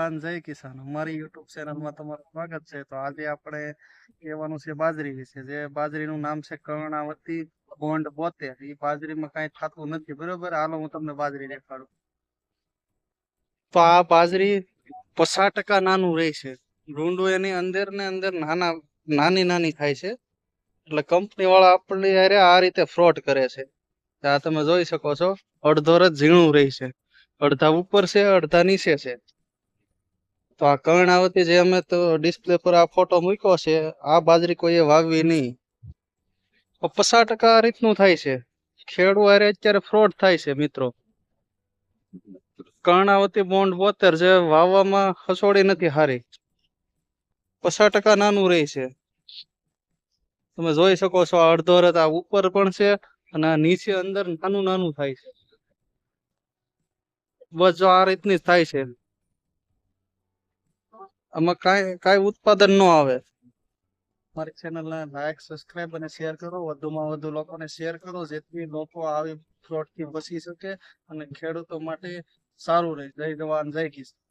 જય કિસાન. અમારી યુટ્યુબ ચેનલમાં તમારું સ્વાગત છે. તો આજે આપણે કહેવાનું છે બાજરી વિશે. જે બાજરીનું નામ છે કર્ણાવતી બોન્ડ બોતેર. એ બાજરીમાં કાંઈ થતું નથી. બરોબર? હાલો, હું તમને બાજરી દેખાડું. તો આ બાજરી પચાસ ટકા નાનું રહે છે. રૂંડું એની અંદર ને અંદર નાના, નાની નાની થાય છે. એટલે કંપની વાળા આપણને અરે આ રીતે ફ્રોડ કરે છે. આ તમે જોઈ શકો છો. અડધો રજ ઝીણું રહે છે. અડધા ઉપર છે, અડધા નીચે છે. તો આ કર્ણાવતી જે અમે તો ડિસ્પ્લે પર આ ફોટો મૂક્યો છે, આ બાજરી કોઈએ વાવવી નહીં. પચાસ ટકા રીતનું થાય છે. ખેડૂ અરે અત્યારે ફ્રોડ થાય છે મિત્રો. કર્ણાવતી બોન્ડ બોતેર જે વાવવામાં હસોડી નથી હારી. પચાસ ટકા નાનું રહે છે. તમે જોઈ શકો છો અડધો રથ આ ઉપર પણ છે અને આ નીચે અંદર નાનું નાનું થાય છે. બસ જો આ રીતની જ થાય છે. આમાં કાંઈ કાંઈ ઉત્પાદન ન આવે. મારી ચેનલને લાઈક સબસ્ક્રાઇબ અને શેર કરો. વધુમાં વધુ લોકોને શેર કરો. જેથી લોકો આવી ફ્રોડથી બચી શકે અને ખેડૂતો માટે સારું રહે. જય જવાન, જય કિસાન.